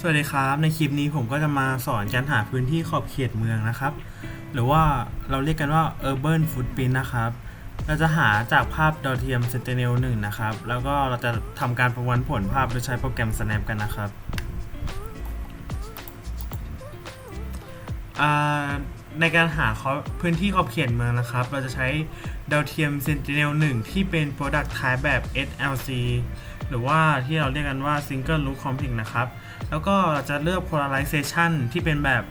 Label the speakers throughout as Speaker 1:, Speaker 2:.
Speaker 1: สวัสดีครับ ในคลิปนี้ผมก็จะมาสอนการหาพื้นที่ขอบเขตเมืองนะครับ หรือว่าเราเรียกกันว่า urban footprint นะครับ เราจะหาจากภาพดาวเทียม Sentinel 1 นะครับ แล้วก็เราจะทำการประมวลผลภาพโดยใช้โปรแกรม Snap กันนะครับในการหาพื้นที่ขอบเขตเมืองนะครับ เราจะใช้ดาวเทียม Sentinel 1 ที่เป็น Product Type แบบ SLC หรือว่าที่เราเรียกกันว่า Single Look Complex นะครับ แล้วก็จะเลือก polarization ที่เป็นแบบ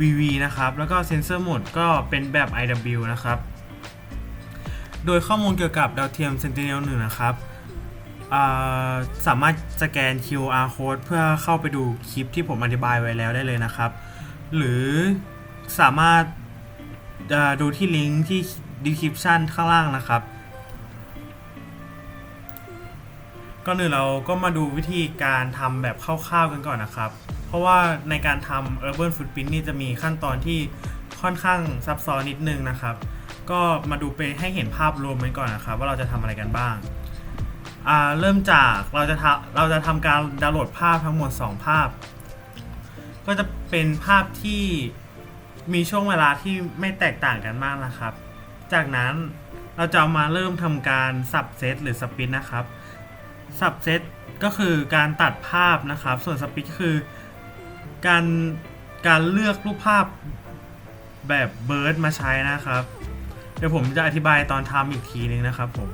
Speaker 1: VV นะครับ แล้วก็ sensor mode ก็เป็นแบบ IW นะครับ โดยข้อมูลเกี่ยวกับดาวเทียม Sentinel 1 นะครับสามารถสแกน QR code เพื่อเข้าไปดูคลิปที่ผมอธิบายไว้แล้วได้เลยนะครับ หรือสามารถดูที่ลิงก์ที่ description ข้างล่างนะครับ ก่อนอื่นเราก็มาดูวิธีการทำแบบคร่าวๆกันก่อนนะครับ เพราะว่าในการทำ Urban Footprint นี่จะมีขั้นตอนที่ค่อนข้างซับซ้อนนิดนึงนะครับ ก็มาดูไปให้เห็นภาพรวมกันก่อนนะครับ ว่าเราจะทำอะไรกันบ้างเริ่มจากเราจะทำเราจะทำการดาวน์โหลดภาพทั้งหมด 2 ภาพ ก็จะเป็นภาพที่มีช่วงเวลาที่ไม่แตกต่างกันมากนะครับ จากนั้นเราจะามาเริ่มทำการสับเซตหรือสปินนะครับ สับเซตก็คือการตัดภาพนะครับ ส่วนสปิทก็คือการการเลือกรูปภาพแบบเบิร์ดมาใช้นะครับ เดี๋ยวผมจะอธิบายตอนทำอีกทีนึงนะครับผม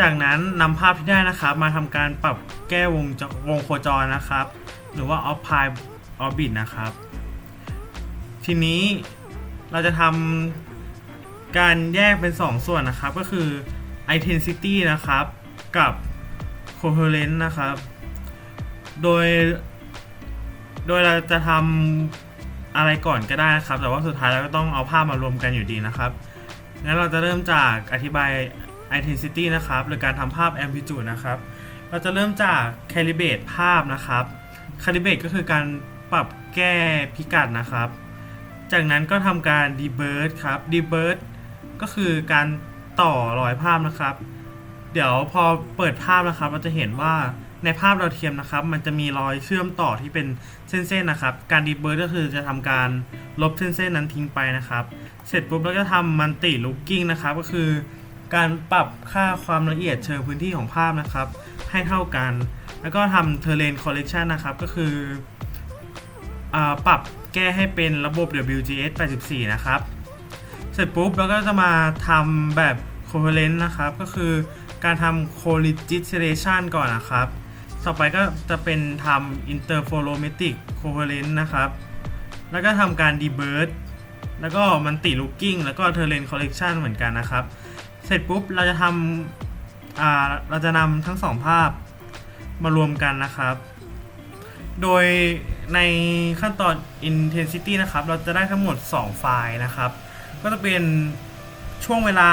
Speaker 1: จากนั้นนำภาพที่ได้นะครับ มาทำการปรับแก้วงจวงโคจรนะครับ หรือว่า off p i orbit นะครับ ทีนี้เราจะทำการแยกเป็น 2 ส่วนนะครับ ก็คือ intensity นะครับ กับ coherent นะครับ โดย โดยเราจะทำอะไรก่อนก็ได้นะครับ แต่ว่าสุดท้ายเราก็ต้องเอาภาพมารวมกันอยู่ดีนะครับ งั้นเราจะเริ่มจากอธิบาย intensity นะครับ หรือการทำภาพ amplitude นะครับ เราจะเริ่มจาก calibrate ภาพนะครับ calibrate ก็คือการปรับแก้พิกัดนะครับ จากนั้นก็ทำการ debird ครับ debird ก็คือการต่อรอยภาพนะครับ เดี๋ยวพอเปิดภาพนะครับ เราจะเห็นว่าในภาพดาเทียมนะครับ มันจะมีรอยเชื่อมต่อที่เป็นเส้นๆนะครับ การดีเบิร์ก็คือจะทำการลบเส้นๆนั้นทิ้งไปนะครับ เสร็จปุ๊บเราก็ทำมันติลุกกิ้งนะครับ ก็คือ การปรับค่าความละเอียดเชิงพื้นที่ของภาพนะครับ ให้เท่ากัน แล้วก็ทำเทเลนคอลเล c ชันนะครับ ก็คืออปรับแก้ให้เป็นระบบ WGS 84 นะครับ เสร็จปุ๊บเราก็จะมาทำแบบ coherent นะครับ ก็คือ การทำ co-legislation ก่อนนะครับ ต่อไปก็จะเป็นทำ interferometric coherent นะครับ แล้วก็ทำการ debird แล้วก็มันติ looking แล้วก็ terrain correction เหมือนกันนะครับ เสร็จปุ๊บเราจะทำอ่าเราจะนำทั้งสองภาพมารวมกันนะครับ โดยในขั้นตอน intensity นะครับ เราจะได้ทั้งหมด 2 ไฟล์นะครับ ก็จะเป็น ช่วงเวลา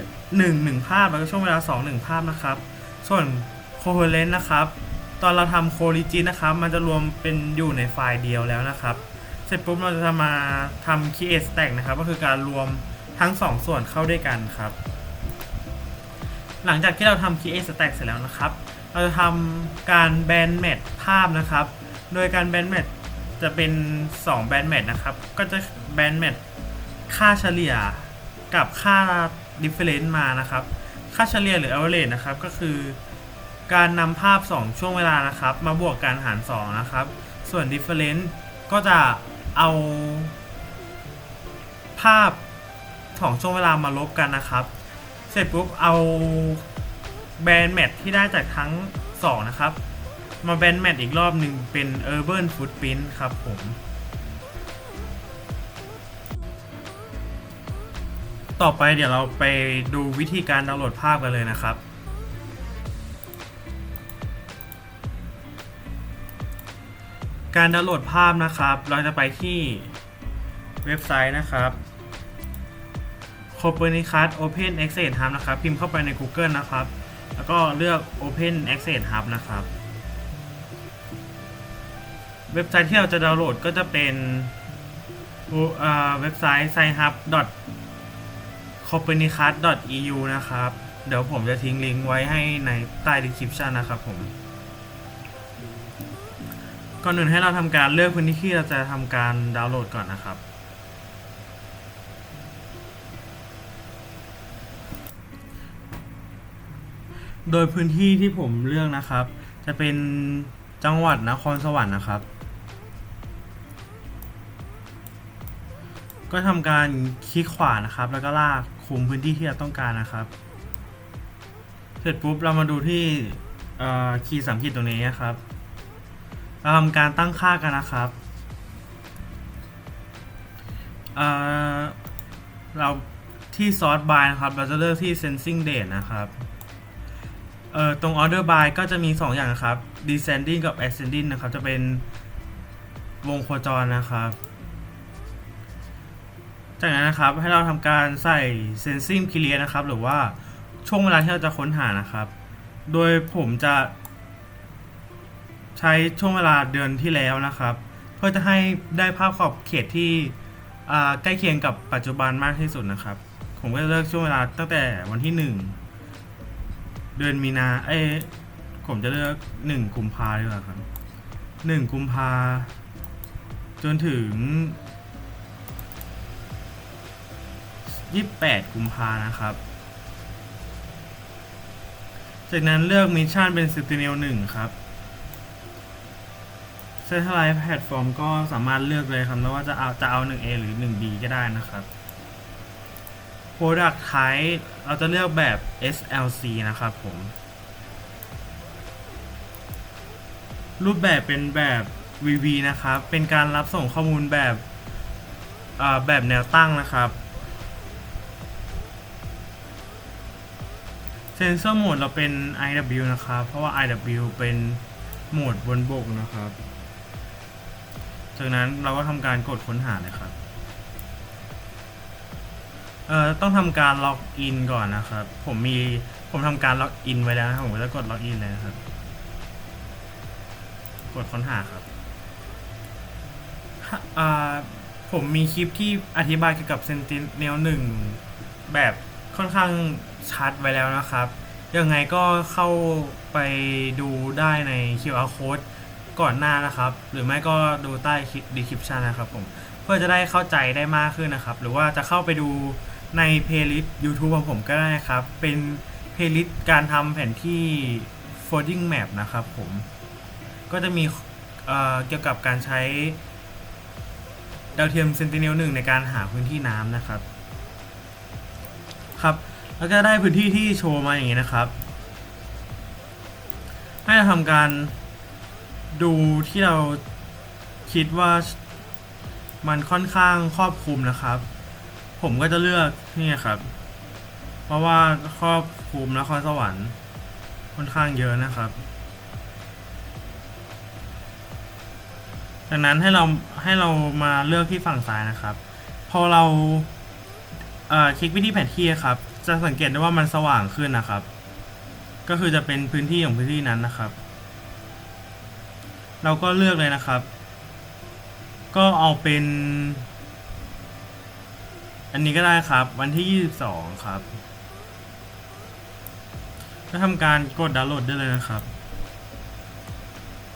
Speaker 1: 1 1ภาพแล้วก็ช่วงเวลา 2 1 ภาพนะครับ ส่วน coherent นะครับ ตอนเราทำ co-origin นะครับ มันจะรวมเป็นอยู่ในไฟล์เดียวแล้วนะครับ เสร็จปุ๊บเราจะมาทำ create stack นะครับ ก็คือการรวมทั้ง 2 ส่วนเข้าด้วยกันครับ หลังจากที่เราทำ create stack เสร็จแล้วนะครับ เราจะทำการ band match ภาพนะครับ โดยการ band match จะเป็น 2 band match นะครับ ก็จะ band match ค่าเฉลี่ย กับค่า difference มานะครับ ค่าเฉลี่ยหรือ average นะครับ ก็คือ การนำภาพ 2 ช่วงเวลานะครับ มาบวกกันหาร 2 นะครับ ส่วน difference ก็จะเอาภาพของช่วงเวลามาลบกันนะครับ เสร็จปุ๊บเอาแบนแมทที่ได้จากทั้ง 2 นะครับ มาแบนแมทอีกรอบหนึ่งเป็น Urban Footprint ครับผม ต่อไปเดี๋ยวเราไปดูวิธีการดาวน์โหลดภาพกันเลยนะครับ การดาวน์โหลดภาพนะครับ เราจะไปที่เว็บไซต์นะครับ Copernicus Open Access Hub นะครับ พิมพ์เข้าไปใน Google นะครับ แล้วก็เลือก Open Access Hub นะครับ เว็บไซต์ที่เราจะดาวน์โหลดก็จะเป็นเว็บไซต์ s i h u b eu นะครับ เดี๋ยวผมจะทิ้งลิงก์ไว้ให้ในใต้ description นะครับผมก่อนอื่นให้เราทำการเลือกพื้นที่ที่เราจะทำการดาวน์โหลดก่อนนะครับ โดยพื้นที่ที่ผมเลือกนะครับ จะเป็นจังหวัดนครสวรรค์นะครับ ก็ทำการคลิกขวานะครับแล้วก็ลาก คุมพื้นที่ที่เราต้องการนะครับ เสร็จปุ๊บเรามาดูที่คีย์สังเกตตรงนี้นะครับเราทำการตั้งค่ากันนะครับเเราที่ sort by นะครับ เราจะเลือกที่ sensing date นะครับเอ่อตรง order by ก็จะมี 2 อย่างนะครับ descending กับ ascending นะครับ จะเป็นวงโคจรนะครับ จากนั้นนะครับให้เราทำการใส่ sensing period นะครับ หรือว่าช่วงเวลาที่เราจะค้นหานะครับ โดยผมจะใช้ช่วงเวลาเดือนที่แล้วนะครับ เพื่อจะให้ได้ภาพขอบเขตที่ใกล้เคียงกับปัจจุบันมากที่สุดนะครับ ผมก็จะเลือกช่วงเวลาตั้งแต่วันที่หนึ่งเดือนมีนาเอ้ผมจะเลือกหนึ่งกุมภาดีกว่าครับหนึ่งกุมภาจนถึง ยี่สิบแปดกุมภานะครับ จากนั้นเลือกมิชชั่นเป็น Sentinel 1 ครับ Satellite Platform ก็สามารถเลือกเลยครับไม่ว่าจะเอาจะเอา 1A หรือ 1B ก็ได้นะครับ Product Type เราจะเลือกแบบ SLC นะครับผม รูปแบบเป็นแบบ VV นะครับ เป็นการรับส่งข้อมูลแบบแบบแนวตั้งนะครับ เซนเซอร์โหมดเราเป็น IW นะครับ เพราะว่า IW เป็นโหมดบนบกนะครับ จากนั้นเราก็ทำการกดค้นหาเลยครับ เอ่อ ต้องทำการล็อกอินก่อนนะครับ ผมมี ผมทำการล็อกอินไว้แล้วนะครับผมก็จะกดล็อกอินเลยนะครับ กดค้นหาครับอ่าผมมีคลิปที่อธิบายเกี่ยวกับ Sentinel 1แบบค่อนข้าง ชัดไว้แล้วนะครับ ยังไงก็เข้าไปดูได้ใน QR code ก่อนหน้านะครับ หรือไม่ก็ดูใต้คลิป description นะครับผม เพื่อจะได้เข้าใจได้มากขึ้นนะครับ หรือว่าจะเข้าไปดูใน playlist YouTube ของผมก็ได้ครับ เป็น playlist การทำแผนที่ folding map นะครับผม ก็จะมีเเกี่ยวกับการใช้ดาวเทียม Sentinel 1 ในการหาพื้นที่น้ำนะครับ ครับ แล้วก็ได้พื้นที่ที่โชว์มาอย่างนี้นะครับ ให้เราทำการดูที่เราคิดว่ามันค่อนข้างครอบคลุมนะครับ ผมก็จะเลือกนี่ครับ เพราะว่าครอบคลุมนครสวรรค์ค่อนข้างเยอะนะครับจากนั้นให้เราให้เรามาเลือกที่ฝั่งซ้ายนะครับ พอเราเอ่อคลิกไปที่แผนที่ครับ จะสังเกตได้ว่ามันสว่างขึ้นนะครับ ก็คือจะเป็นพื้นที่ของพื้นที่นั้นนะครับ เราก็เลือกเลยนะครับ ก็เอาเป็น อันนี้ก็ได้ครับ วันที่ 22 ครับ ก็ทำการกดดาวน์โหลดได้เลยนะครับ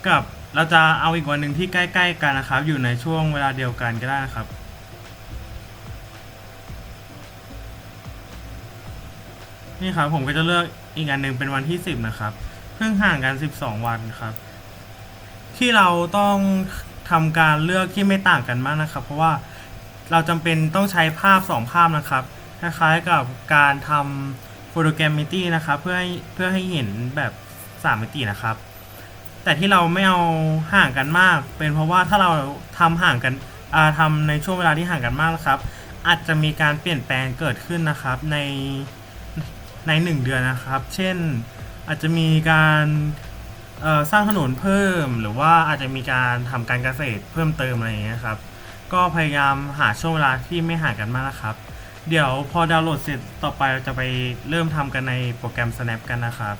Speaker 1: กับเราจะเอาอีกวันหนึ่งที่ใกล้ ๆ กันนะครับ อยู่ในช่วงเวลาเดียวกันก็ได้นะครับ นี่ครับผมก็จะเลือกอีกอันหนึ่งเป็นวันที่ 10 นะครับ เพิ่งห่างกัน 12 วันครับ ที่เราต้องทำการเลือกที่ไม่ต่างกันมากนะครับ เพราะว่าเราจำเป็นต้องใช้ภาพ 2 ภาพนะครับ คล้ายๆกับการทำโฟโตแกรมมิตี้นะครับ เพื่อให้เพื่อให้เห็นแบบ3มิตินะครับ แต่ที่เราไม่เอาห่างกันมาก เป็นเพราะว่าถ้าเราทำห่างกันอ่าทำในช่วงเวลาที่ห่างกันมากนะครับ อาจจะมีการเปลี่ยนแปลงเกิดขึ้นนะครับใน ในหนึ่งเดือนนะครับ เช่นอาจจะมีการสร้างถนนเพิ่ม หรือว่าอาจจะมีการทำการเกษตรเพิ่มเติมอะไรอย่างเงี้ยครับ ก็พยายามหาช่วงเวลาที่ไม่ห่างกันมากนะครับ เดี๋ยวพอดาวน์โหลดเสร็จต่อไปเราจะไปเริ่มทำกันในโปรแกรม Snap กันนะครับ